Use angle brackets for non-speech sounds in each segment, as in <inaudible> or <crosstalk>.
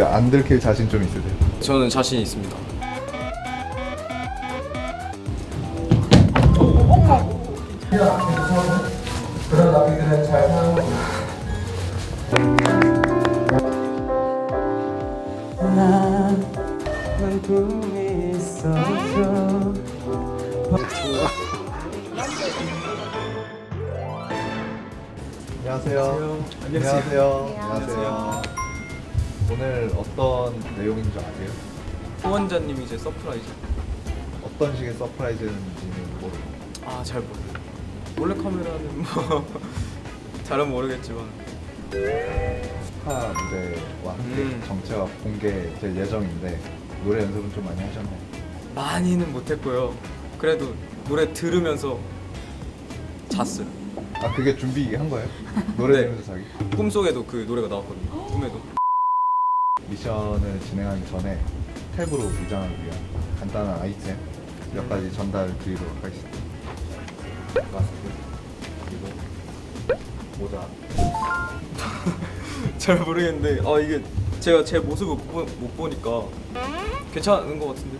어때요? 안 들킬 자신 좀 있으세요? 저는 자신 있습니다. 그런 아기들은 잘 사용하고 나만 꿈이 있어줘 안녕하세요. 안녕하세요. 안녕하세요. 오늘 어떤 내용인 줄 아세요? 후원자님이 이제 서프라이즈. 어떤 식의 서프라이즈인지는 모르고 아 잘 모르겠어요. 몰래 카메라는 뭐 <laughs> 잘은 모르겠지만 스타 무대와 함께 음. 정체가 공개될 예정인데 노래 연습은 좀 많이 하셨나요? 많이는 못했고요. 그래도 노래 들으면서 잤어요. 아 그게 준비한 거예요? <laughs> 노래 네. 들으면서 자기? 꿈속에도 그 노래가 나왔거든요. 꿈에도. 미션을 진행하기 전에 탭으로 위장하기 위한 간단한 아이템 몇 가지 전달 드리도록 하겠습니다. 마스크 그리고 모자 <laughs> 잘 모르겠는데 아 이게 제가 제 모습을 못, 보- 못 보니까 괜찮은 것 같은데.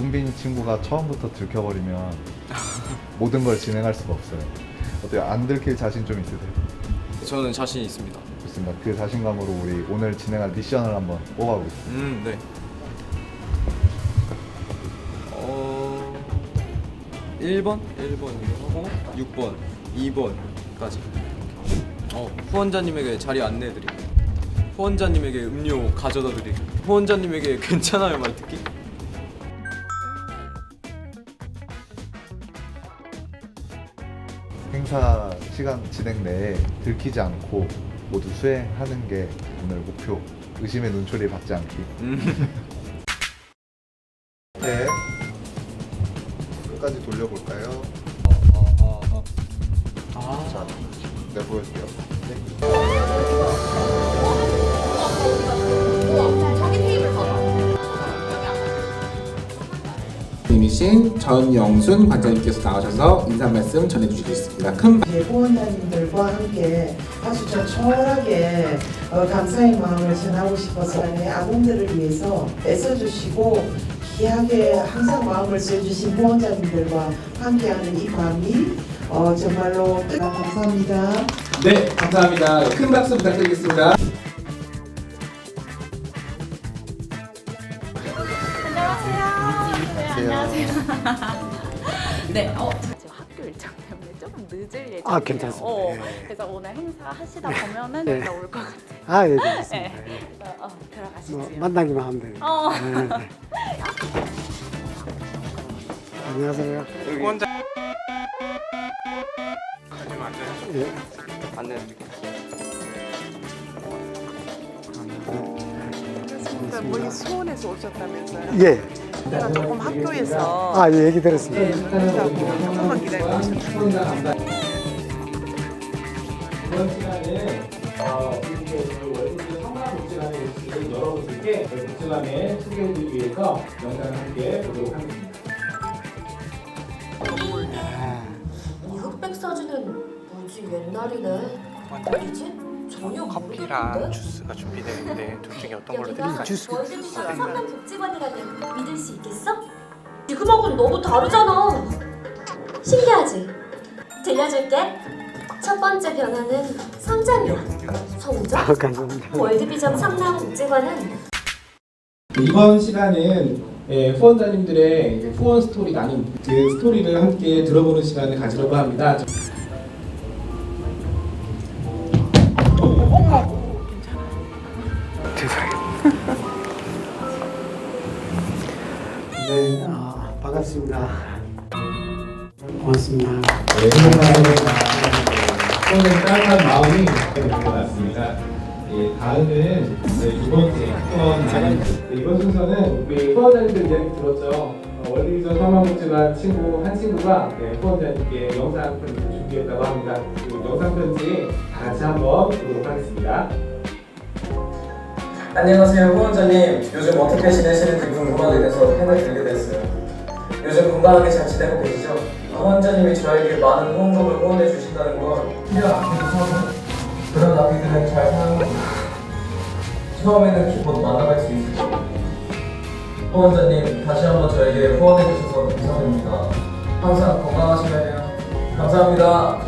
은빈이 친구가 처음부터 들켜버리면 모든 걸 진행할 수가 없어요. 어때요? 안 들킬 자신 좀 있으세요? 저는 자신 있습니다. 좋습니다. 그 자신감으로 우리 오늘 진행할 미션을 한번 뽑아보겠습니다. 음, 네. 어... 1번? 1번이고 하고 6번, 2번까지. 어, 후원자님에게 자리 안내 드리고 후원자님에게 음료 가져다 드리고 후원자님에게 <laughs> 괜찮아요 말 듣기? 행사 시간 진행 내에 들키지 않고 모두 수행하는 게 오늘 목표. 의심의 눈초리 받지 않기. 전영순 관장님께서 나오셔서 인사 말씀 전해주시겠습니다. 큰 후원자님들과 함께 아주 조촐하게 어, 감사의 마음을 전하고 싶어서 네, 아동들을 위해서 애써주시고 귀하게 항상 마음을 써주신 후원자님들과 함께하는 이 밤이 어, 정말로 뜻 감사합니다. 네, 감사합니다. 큰 박수 부탁드리겠습니다. <laughs> 네, 어, 저 지금 학교 일정 때문에 조금 늦을 예정이에요. 아, 괜찮습니다. 어, 예. 그래서 오늘 행사 하시다 보면은 네. 제가 올것 같아요. 아, 예, 네, 괜찮습니다. 예. 그래서, 어, 들어가시죠. 뭐, 만나기만 하면 됩니다. 어. 네, 네. 안녕하세요. 예. 그러니까 멀리 수원에서 오셨다면서요? 예. 제가 조금 학교에서 아, 예, 얘기 들었습니다. 그렇다고 조금만 기다리고 오셨다고 이번 시간은 어, 월요일 성남 복지관에 오신 여러분들께 복지관에 소개해드리기 위해서 영상을 함께 보도록 하겠습니다. 이 흑백 사진은 뭐지 옛날이네. 어디지? 전혀 커피랑 주스가 준비되어 있는데 둘 중에 어떤 걸로 드릴까요? 주스. 월드비전 성남 복지관이라면 믿을 수 있겠어? 지금하고는 너무 다르잖아. 신기하지? 들려줄게. 첫 번째 변화는 성장이야. 성장? 아, 감사합니다. 월드비전 성남 복지관은 이번 시간은 예, 후원자님들의 이제 후원 스토리가 아닌 그 스토리를 함께 들어보는 시간을 가지려고 합니다. 반갑습니다. 고맙습니다. 네, 후원의 따뜻한 마음이 될것 같습니다. 예, 다음은 이제 두 번째 후원 이번 순서는 우리 후원자님들 이야기 들었죠. 어, 월드비전 성남복지관 친구 한 친구가 네, 후원자님께 영상 편지를 준비했다고 합니다. 그 영상 편지 다 같이 한번 보도록 하겠습니다. 안녕하세요 후원자님 요즘 어떻게 지내시는지 궁금하게 돼서 팬을 들게 됐어요 요즘 건강하게 잘 지내고 계시죠? 후원자님이 저에게 많은 후원금을 후원해 주신다는 건 아끼고 서고 그런 아기들은 잘 사용하고 처음에는 기뻐도 만나뵐 수 있을 거예요. 후원자님 다시 한번 저에게 후원해 주셔서 감사드립니다. 항상 건강하시면 해요. 감사합니다.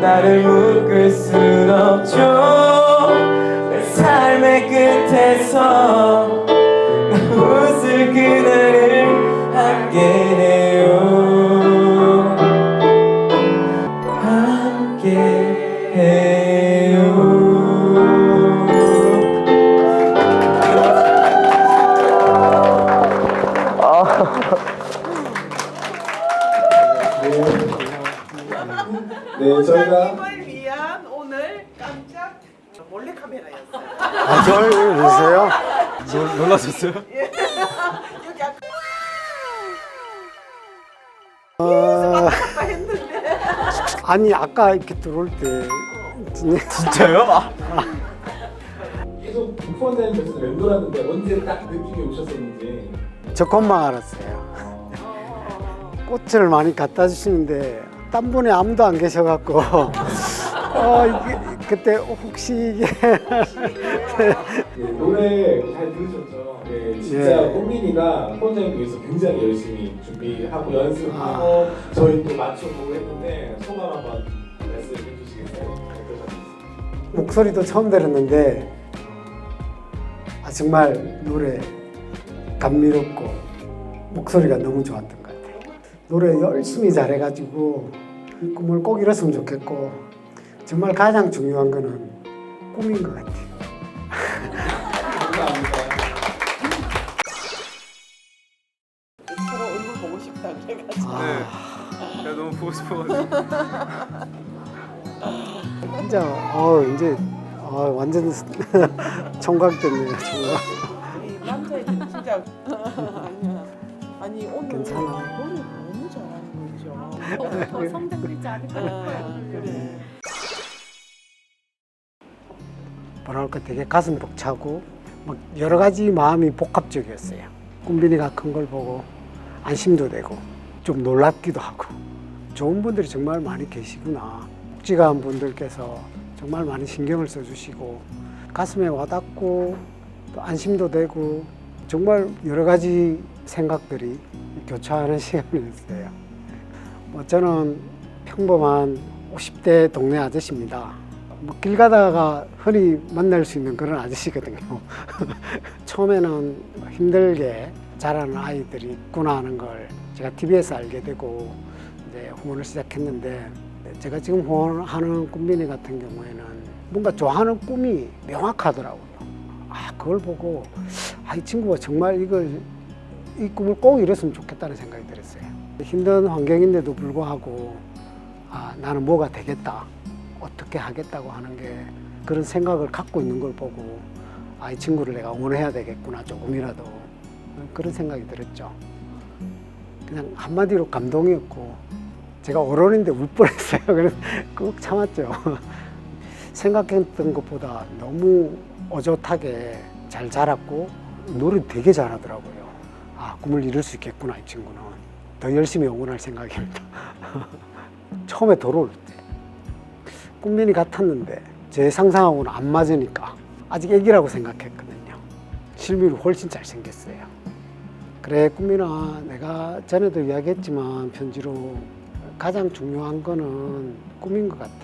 나를 묶을 순 없죠. 내 삶의 끝에서 나 웃을 그날을 함께 해요. 함께 해요 네, 저희가 원장님을 위한 오늘 깜짝 몰래 카메라였어요. 아, 저를 보세요? 놀라셨어요? <laughs> 여기 아까 아, 아까 했는데 아니, 아까 이렇게 들어올 때. 진짜 진짜요? 아, 계속 후원자님 께서 맴돌았는데 언제 딱 느낌이 오셨었는지 저 것만 알았어요. 꽃을 많이 갖다 주시는데 딴 분이 아무도 안 계셔갖고 <laughs> 어 이게 그때 혹시 이게 네, 노래 잘 들으셨죠? 네, 진짜 예. 꽃민이가 후원자님 위해서 굉장히 열심히 준비하고 연습하고 저희 또 맞춰보고 했는데 소감 한번 말씀해 주시겠어요? 어떠셨어요? 목소리도 처음 들었는데 아, 정말 노래 감미롭고 목소리가 너무 좋았던 것 같아요. 노래 열심히 잘해가지고 이 꿈을 꼭 이뤘으면 좋겠고 정말 가장 중요한 거는 꿈인 것 같아요. 감사합니다. 서로 얼굴 보고 싶다 그래가지고 네. 제가 너무 보고 싶어가지고. 진짜 어 이제 어, 완전 <laughs> 청각됐네요. 청각. 않을까 아, 그래. 뭐랄까 되게 가슴 벅차고 막 여러 가지 마음이 복합적이었어요. 꿈빈이가 큰 걸 보고 안심도 되고 좀 놀랍기도 하고 좋은 분들이 정말 많이 계시구나. 묵직한 분들께서 정말 많이 신경을 써주시고 가슴에 와닿고 또 안심도 되고 정말 여러 가지 생각들이 교차하는 <laughs> 시간이었어요. 뭐 저는 평범한 50대 동네 아저씨입니다. 뭐 길 가다가 흔히 만날 수 있는 그런 아저씨거든요. <laughs> 처음에는 힘들게 자라는 아이들이 있구나 하는 걸 제가 TV에서 알게 되고 이제 후원을 시작했는데 제가 지금 후원하는 꿈빈이 같은 경우에는 뭔가 좋아하는 꿈이 명확하더라고요. 아 그걸 보고 아 이 친구가 정말 이걸 이 꿈을 꼭 이뤘으면 좋겠다는 생각이 들었어요. 힘든 환경인데도 불구하고 아 나는 뭐가 되겠다 어떻게 하겠다고 하는 게 그런 생각을 갖고 있는 걸 보고 아 이 친구를 내가 응원해야 되겠구나 조금이라도 그런 생각이 들었죠. 그냥 한마디로 감동이었고 제가 어른인데 울 뻔했어요. <laughs> 그래서 꾹 참았죠. <laughs> 생각했던 것보다 너무 어젓하게 잘 자랐고 노래 되게 잘하더라고요. 아 꿈을 이룰 수 있겠구나 이 친구는 더 열심히 응원할 생각입니다. <laughs> 처음에 들어올 때 꿈민이 같았는데 제 상상하고는 안 맞으니까 아직 애기라고 생각했거든요. 실미로 훨씬 잘생겼어요. 그래 꿈민아 내가 전에도 이야기했지만 편지로 가장 중요한 거는 꿈인 것 같아.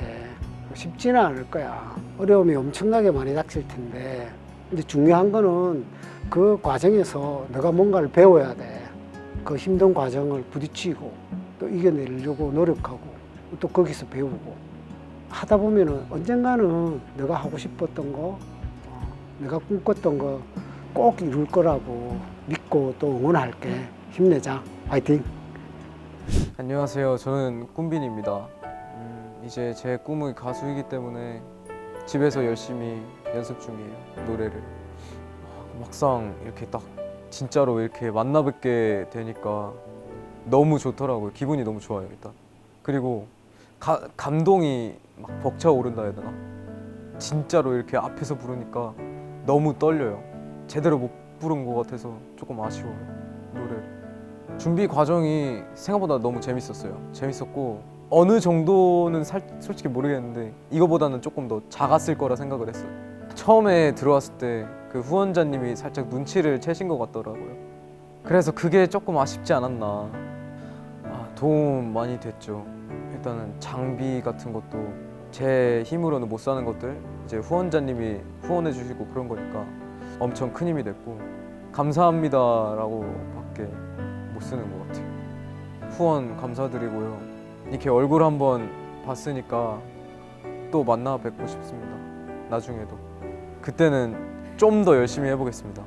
쉽지는 않을 거야. 어려움이 엄청나게 많이 닥칠 텐데 근데 중요한 거는 그 과정에서 내가 뭔가를 배워야 돼. 그 힘든 과정을 부딪히고 또 이겨내려고 노력하고 또 거기서 배우고 하다 보면은 언젠가는 내가 하고 싶었던 거, 어, 내가 꿈꿨던 거 꼭 이룰 거라고 믿고 또 응원할게. 힘내자. 화이팅! 안녕하세요. 저는 꿈빈입니다. 음, 이제 제 꿈은 가수이기 때문에 집에서 열심히 연습 중이에요. 노래를. 아, 막상 이렇게 딱 진짜로 이렇게 만나 뵙게 되니까 너무 좋더라고요. 기분이 너무 좋아요, 일단. 그리고 가, 감동이 막 벅차오른다 해야 되나? 진짜로 이렇게 앞에서 부르니까 너무 떨려요. 제대로 못 부른 것 같아서 조금 아쉬워요, 노래를. 준비 과정이 생각보다 너무 재밌었어요. 재밌었고 어느 정도는 살, 솔직히 모르겠는데 이거보다는 조금 더 작았을 거라 생각을 했어요. 처음에 들어왔을 때 그 후원자님이 살짝 눈치를 채신 것 같더라고요. 그래서 그게 조금 아쉽지 않았나. 아, 도움 많이 됐죠. 일단은 장비 같은 것도 제 힘으로는 못 사는 것들 이제 후원자님이 후원해 주시고 그런 거니까 엄청 큰 힘이 됐고 감사합니다라고밖에 못 쓰는 것 같아요. 후원 감사드리고요. 이렇게 얼굴 한번 봤으니까 또 만나 뵙고 싶습니다. 나중에도 그때는 좀 더 열심히 해보겠습니다.